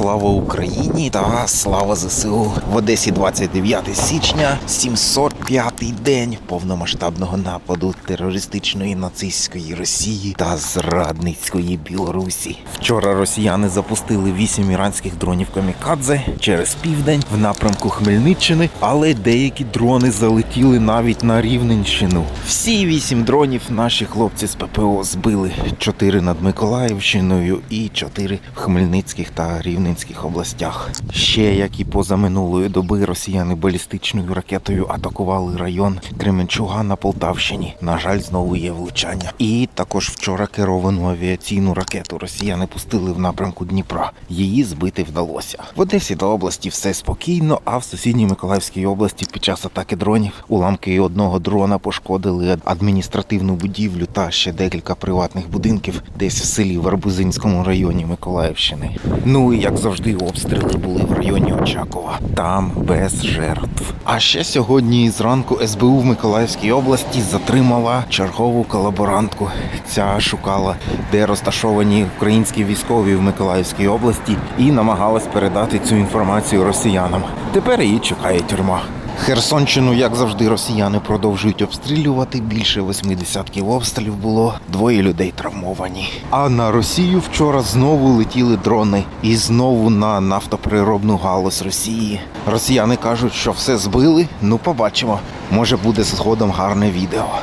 Слава Україні та слава ЗСУ в Одесі 29 січня, 705-й день повномасштабного нападу терористичної нацистської Росії та зрадницької Білорусі. Вчора росіяни запустили вісім іранських дронів камікадзе через південь в напрямку Хмельниччини, але деякі дрони залетіли навіть на Рівненщину. Всі вісім дронів наші хлопці з ППО збили. Чотири над Миколаївщиною і чотири в Хмельницьких та Рівненських областях. Ще як і позаминулої доби росіяни балістичною ракетою атакували район Кременчуга на Полтавщині. На жаль, знову є влучання. І також вчора керовану авіаційну ракету росіяни пустили в напрямку Дніпра. Її збити вдалося. В Одесі та області все спокійно, а в сусідній Миколаївській області під час атаки дронів уламки одного дрона пошкодили адміністративну будівлю та ще декілька приватних будинків десь в селі в Арбузинському районі Миколаївщини. Ну і як завжди, обстріли були в районі Очакова. Там без жертв. А ще сьогодні зранку СБУ в Миколаївській області затримала чергову колаборантку. Ця шукала, де розташовані українські військові в Миколаївській області, і намагалась передати цю інформацію росіянам. Тепер її чекає тюрма. Херсонщину, як завжди, росіяни продовжують обстрілювати. Більше 80 кіл обстрілів було. Двоє людей травмовані. А на Росію вчора знову летіли дрони, і знову на нафтоприробну галузь Росії. Росіяни кажуть, що все збили. Ну, побачимо. Може буде згодом гарне відео.